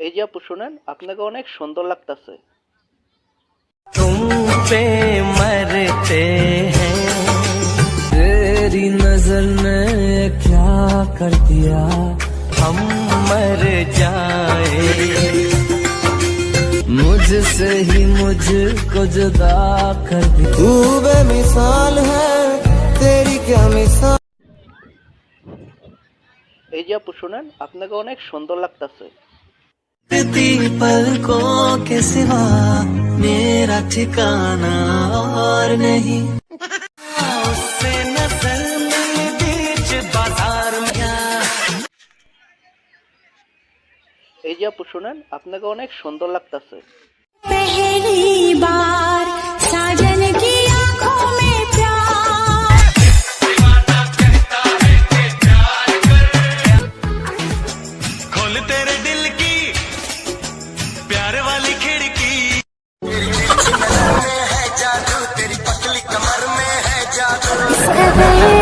এই যে আপু শুনেন আপনাকে অনেক সুন্দর লাগতাছে तुम पे मरते हैं तेरी नजर ने क्या कर दिया हम मर जाए मुझसे ही मुझको जुदा कर दिया तू बेमिसाल है तेरी क्या मिसाल এই যে আপু শুনেন আপনাকে অনেক সুন্দর লাগতাছে बीतती पलकों के सिवा मेरा ठिकाना और नहीं उससे नजर मिली बीच बाजार में क्या এই যে আপু শুনেন আপনাকে অনেক সুন্দর লাগতাছে पहली बार साजन की प्यार वाली खिड़की। तेरी है जादू तेरी पतली कमर में है जादू।